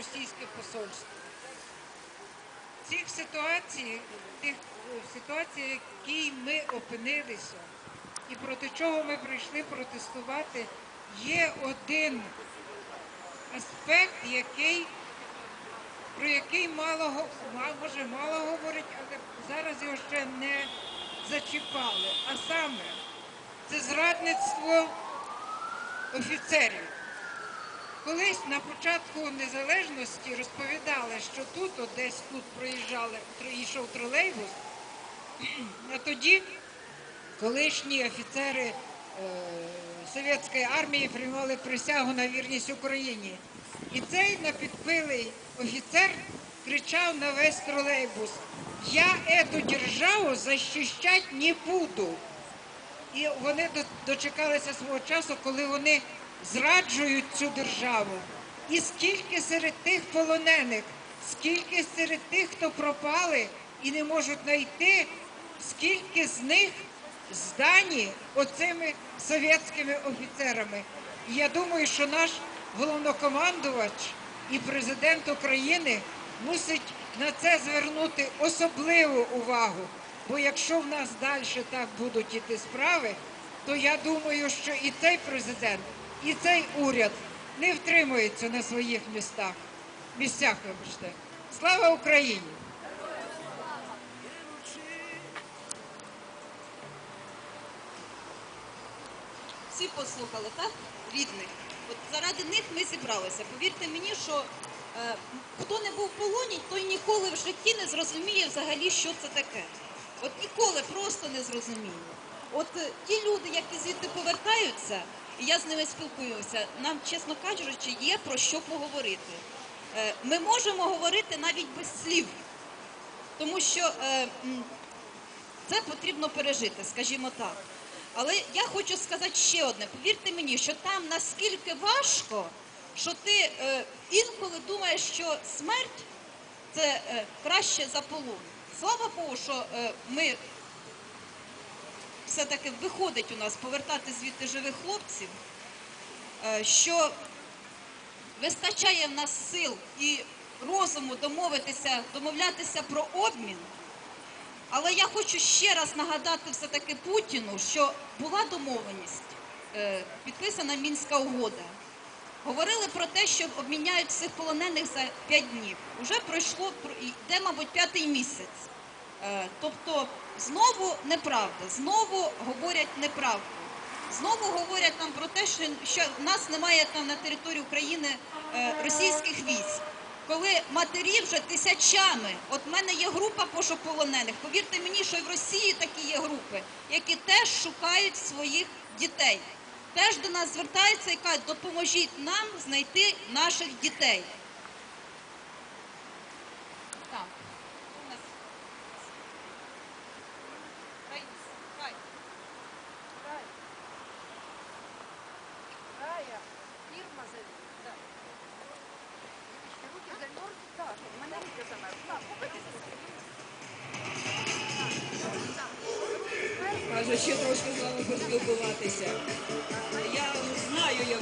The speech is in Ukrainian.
російське посольство. Цих ситуацій, тих е, ситуацій, в якій ми опинилися, і проти чого ми прийшли протестувати, є один аспект, який, про який мало, може мало говорить, але зараз його ще не зачіпали. А саме це зрадництво офіцерів. Колись на початку незалежності розповідали, що тут, от десь тут проїжджали, йшов тролейбус, а тоді колишні офіцери е, совєтської армії приймали присягу на вірність Україні. І цей напідпилий офіцер кричав на весь тролейбус: Я эту державу защищать не буду. І вони дочекалися свого часу, коли вони зраджують цю державу. І скільки серед тих полонених, скільки серед тих, хто пропали і не можуть знайти, скільки з них здані оцими совєтськими офіцерами. І я думаю, що наш головнокомандувач і президент України мусить на це звернути особливу увагу. Бо якщо в нас далі так будуть іти справи, то я думаю, що і цей президент, і цей уряд не втримуються на своїх містах. Місцях, вибачте. Слава Україні! Всі послухали, так? Рідних. От заради них ми зібралися. Повірте мені, що е, хто не був в полоні, той ніколи в житті не зрозуміє взагалі, що це таке. От ніколи просто не зрозуміє. От е, ті люди, які звідти повертаються, і я з ними спілкуюся, нам, чесно кажучи, є про що поговорити. Е, ми можемо говорити навіть без слів, тому що е, це потрібно пережити, скажімо так. Але я хочу сказати ще одне. Повірте мені, що там наскільки важко, що ти інколи думаєш, що смерть це краще за полон. Слава Богу, що е, ми все-таки виходить у нас повертати звідти живих хлопців, е, що вистачає в нас сил і розуму домовитися, домовлятися про обмін. Але я хочу ще раз нагадати все-таки Путіну, що була домовленість, е, підписана Мінська угода. Говорили про те, що обміняють всіх полонених за 5 днів. Уже пройшло, йде, мабуть, п'ятий місяць. Е, Тобто знову неправда, знову говорять неправду. Знову говорять нам про те, що, в нас немає там на території України е, російських військ. Коли матері вже тисячами, от в мене є група пошук полонених. Повірте мені, що і в Росії такі є групи, які теж шукають своїх дітей. Теж до нас звертаються і кажуть, допоможіть нам знайти наших дітей. Каже, ще трошки з вами поспілкуватися. Я знаю, як